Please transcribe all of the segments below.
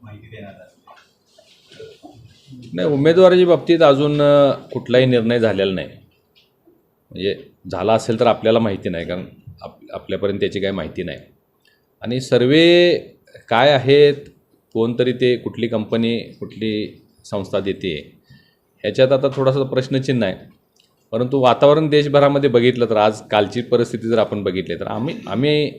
माहिती आली नाही उमेदवाराच्या बाबतीत अजून कुठलाही निर्णय झालेला नाही. म्हणजे झाला असेल तर आपल्याला माहिती नाही कारण आप आपल्यापर्यंत त्याची काही माहिती नाही. आणि सर्वे काय आहेत कोणतरी ते कुठली कंपनी कुठली संस्था देते ह्याच्यात आता थोडासा प्रश्नचिन्ह आहे. परंतु वातावरण देशभरामध्ये बघितलं तर आज कालची परिस्थिती जर आपण बघितली तर आम्ही आम्ही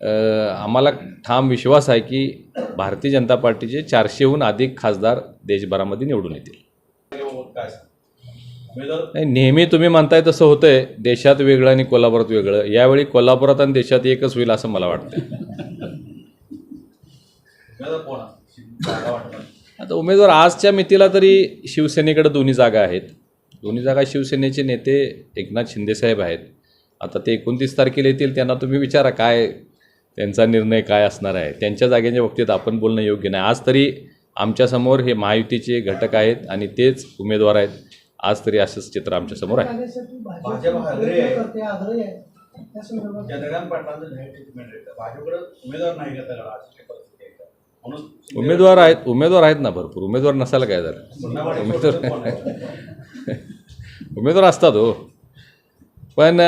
आम्हाला ठाम विश्वास आहे की भारतीय जनता पार्टीचे चारशेहून अधिक खासदार देशभरामध्ये निवडून येतील. नाही नेहमी तुम्ही म्हणताय तसं होतंय. देशात वेगळं आणि कोल्हापुरात वेगळं. यावेळी कोल्हापुरात आणि देशात एकच होईल असं मला वाटतं वाटतं आता उमेदवार आजच्या मितीला तरी शिवसेनेकडे दोन्ही जागा आहेत. दोन्ही जागा शिवसेनेचे नेते एकनाथ शिंदेसाहेब आहेत. आता ते एकोणतीस तारखेला येतील त्यांना तुम्ही विचारा काय त्यांचा निर्णय काय असणार आहे? त्यांच्या जागेच्या बाबतीत आपण बोलणं योग्य नाही. आज तरी आमच्यासमोर हे महायुतीचे घटक आहेत आणि तेच उमेदवार आहेत. आज तरी असंच चित्र आमच्यासमोर आहे. उमेदवार आहेत. उमेदवार आहेत ना भरपूर. उमेदवार नसायला काय झालं उमेदवार? उमेदवार असतात हो. पण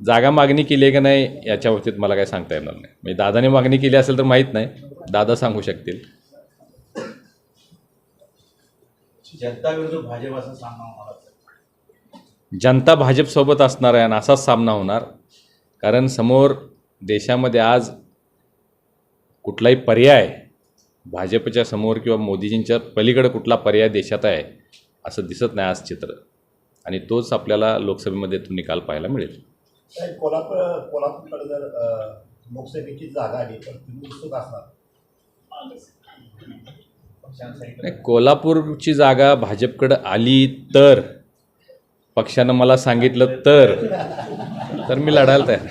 जागा मागणी केली आहे का नाही याच्या बाबतीत मला काय सांगता येणार नाही. म्हणजे दादाने मागणी केली असेल तर माहीत नाही. दादा सांगू शकतील. जनता विरुद्ध भाजप असा सामना होणार असेल. जनता भाजपसोबत असणार आहे आणि असाच सामना होणार. कारण समोर देशामध्ये आज कुठलाही पर्याय भाजपच्या समोर किंवा मोदीजींच्या पलीकडे कुठला पर्याय देशात आहे असं दिसत नाही आज चित्र. आणि तोच आपल्याला लोकसभेमध्ये तो निकाल पाहायला मिळेल. साहेब, कोल्हापूर कोल्हापूरकडे जर लोकसभेची जागा आली तर तुम्ही उत्सुक असणार? कोल्हापूरची जागा भाजपकडं आली तर पक्षानं मला सांगितलं तर तर मी लढायला तयार